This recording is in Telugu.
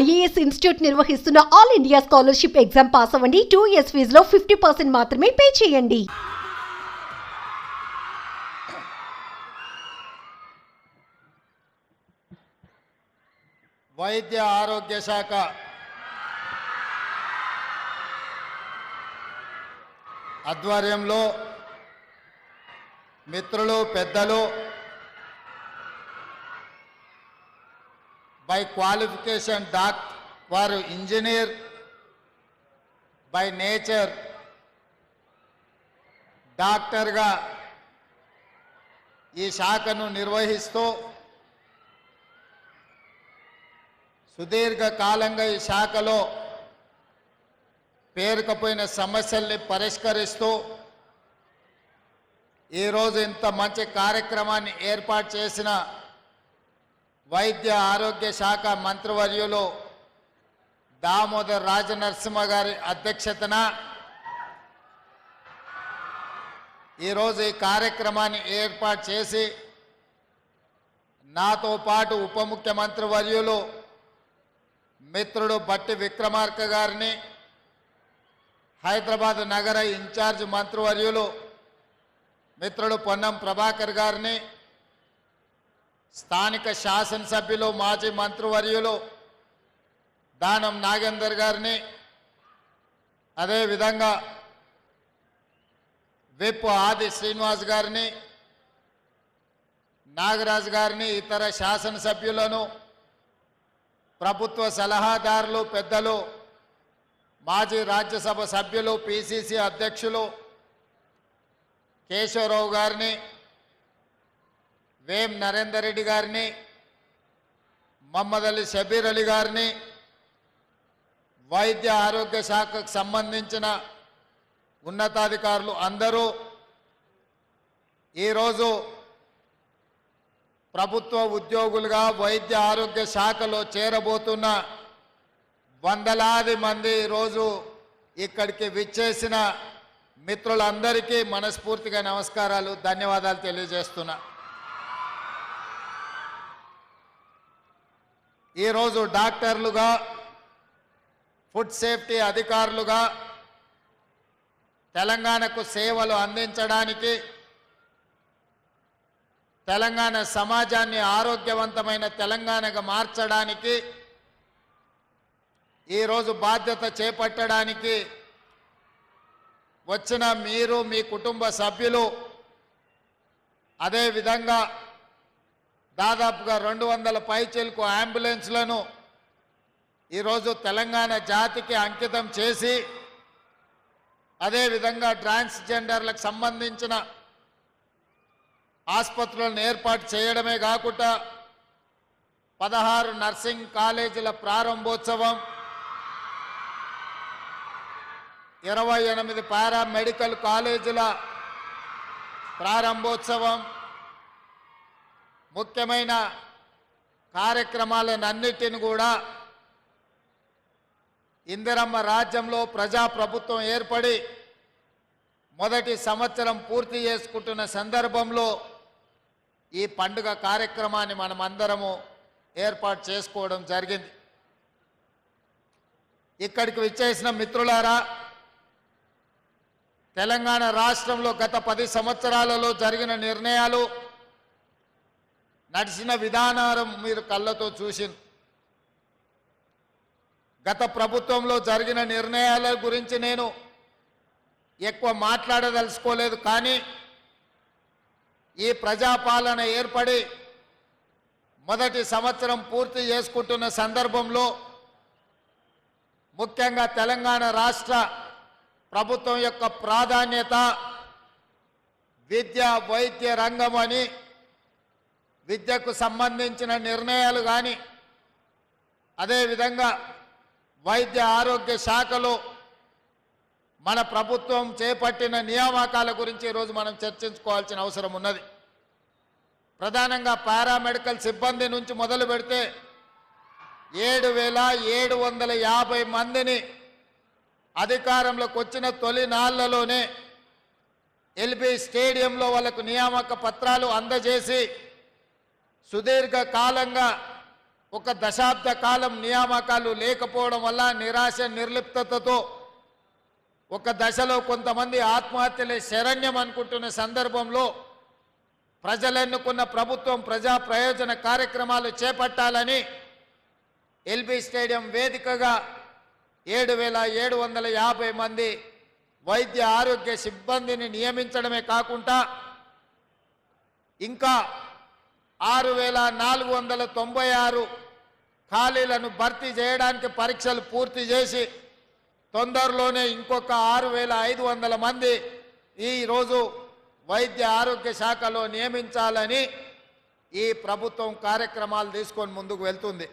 ఐఏఎస్ ఇన్స్టిట్యూట్ నిర్వహిస్తున్న all India scholarship exam pass అవ్వండి. టూ ఇయర్స్ ఫీజులో ఫిఫ్టీ పర్సెంట్ మాత్రమే పే చేయండి. వైద్య ఆరోగ్య శాఖ. ఆధ్వర్యంలో మిత్రులు పెద్దలు బై క్వాలిఫికేషన్ డాక్ వారు ఇంజనీర్ బై నేచర్ డాక్టర్గా ఈ శాఖను నిర్వహిస్తూ సుదీర్ఘ కాలంగా ఈ శాఖలో పేరుకపోయిన సమస్యల్ని పరిష్కరిస్తూ ఈరోజు ఇంత మంచి కార్యక్రమాన్ని ఏర్పాటు చేసిన వైద్య ఆరోగ్య శాఖ మంత్రివర్యులు దామోదర్ రాజనరసింహ గారి అధ్యక్షతన ఈరోజు ఈ కార్యక్రమాన్ని ఏర్పాటు చేసి నాతో పాటు ఉప ముఖ్యమంత్రి వర్యులు మిత్రుడు బట్టి విక్రమార్క గారిని హైదరాబాద్ నగర ఇన్ఛార్జ్ మంత్రివర్యులు మిత్రుడు పొన్నం ప్రభాకర్ గారిని స్థానిక శాసనసభ్యులు మాజీ మంత్రివర్యులు దానం నాగేందర్ గారిని అదేవిధంగా విప్ ఆది శ్రీనివాస్ గారిని నాగరాజు గారిని ఇతర శాసనసభ్యులను ప్రభుత్వ సలహాదారులు పెద్దలు మాజీ రాజ్యసభ సభ్యులు పిసిసి అధ్యక్షులు కేశవరావు గారిని వేం నరేందర్ రెడ్డి గారిని మహమ్మద్ అలీ షబీర్ అలీ గారిని వైద్య ఆరోగ్య శాఖకు సంబంధించిన ఉన్నతాధికారులు అందరూ ఈరోజు ప్రభుత్వ ఉద్యోగులుగా వైద్య ఆరోగ్య శాఖలో చేరబోతున్న వందలాది మంది ఈరోజు ఇక్కడికి విచ్చేసిన మిత్రులందరికీ మనస్ఫూర్తిగా నమస్కారాలు ధన్యవాదాలు తెలియజేస్తున్నా. ఈరోజు డాక్టర్లుగా ఫుడ్ సేఫ్టీ అధికారులుగా తెలంగాణకు సేవలు అందించడానికి తెలంగాణ సమాజాన్ని ఆరోగ్యవంతమైన తెలంగాణగా మార్చడానికి ఈరోజు బాధ్యత చేపట్టడానికి వచ్చిన మీరు మీ కుటుంబ సభ్యులు అదేవిధంగా దాదాపుగా రెండు వందల పైచేలకు అంబులెన్స్లను ఈరోజు తెలంగాణ జాతికి అంకితం చేసి అదేవిధంగా ట్రాన్స్జెండర్లకు సంబంధించిన ఆసుపత్రులను ఏర్పాటు చేయడమే కాకుండా పదహారు నర్సింగ్ కాలేజీల ప్రారంభోత్సవం ఇరవై ఎనిమిది పారామెడికల్ కాలేజీల ప్రారంభోత్సవం ముఖ్యమైన కార్యక్రమాలన్నిటిని కూడా ఇందిరమ్మ రాజ్యంలో ప్రజాప్రభుత్వం ఏర్పడి మొదటి సంవత్సరం పూర్తి చేసుకుంటున్న సందర్భంలో ఈ పండుగ కార్యక్రమాన్ని మనం అందరము ఏర్పాటు చేసుకోవడం జరిగింది. ఇక్కడికి విచ్చేసిన మిత్రులారా తెలంగాణ రాష్ట్రంలో గత పది సంవత్సరాలలో జరిగిన నిర్ణయాలు నడిచిన విధానం మీరు కళ్ళతో చూసింది గత ప్రభుత్వంలో జరిగిన నిర్ణయాల గురించి నేను ఎక్కువ మాట్లాడదలుచుకోలేదు కానీ ఈ ప్రజాపాలన ఏర్పడి మొదటి సంవత్సరం పూర్తి చేసుకుంటున్న సందర్భంలో ముఖ్యంగా తెలంగాణ రాష్ట్ర ప్రభుత్వం యొక్క ప్రాధాన్యత విద్య వైద్య రంగం అని విద్యకు సంబంధించిన నిర్ణయాలు కానీ అదేవిధంగా వైద్య ఆరోగ్య శాఖలో మన ప్రభుత్వం చేపట్టిన నియామకాల గురించి ఈరోజు మనం చర్చించుకోవాల్సిన అవసరం ఉన్నది. ప్రధానంగా పారామెడికల్ సిబ్బంది నుంచి మొదలు పెడితే ఏడు వేల ఏడు వందల యాభై మందిని అధికారంలోకి వచ్చిన తొలి నాళ్ళలోనే ఎల్బీ స్టేడియంలో వాళ్ళకు నియామక పత్రాలు అందజేసి సుదీర్ఘ కాలంగా ఒక దశాబ్ద కాలం నియామకాలు లేకపోవడం వల్ల నిరాశ నిర్లిప్తతతో ఒక దశలో కొంతమంది ఆత్మహత్యలే శరణ్యం అనుకుంటున్న సందర్భంలో ప్రజలెన్నుకున్న ప్రభుత్వం ప్రజా ప్రయోజన కార్యక్రమాలు చేపట్టాలని ఎల్బీ స్టేడియం వేదికగా ఏడు వేల ఏడు వందల యాభై మంది వైద్య ఆరోగ్య సిబ్బందిని నియమించడమే కాకుండా ఇంకా ఆరు వేల నాలుగు వందల తొంభై ఆరు ఖాళీలను భర్తీ చేయడానికి పరీక్షలు పూర్తి చేసి తొందరలోనే ఇంకొక ఆరు వేల ఐదు వందల మంది ఈరోజు వైద్య ఆరోగ్య శాఖలో నియమించాలని ఈ ప్రభుత్వం కార్యక్రమాలు తీసుకొని ముందుకు వెళ్తుంది.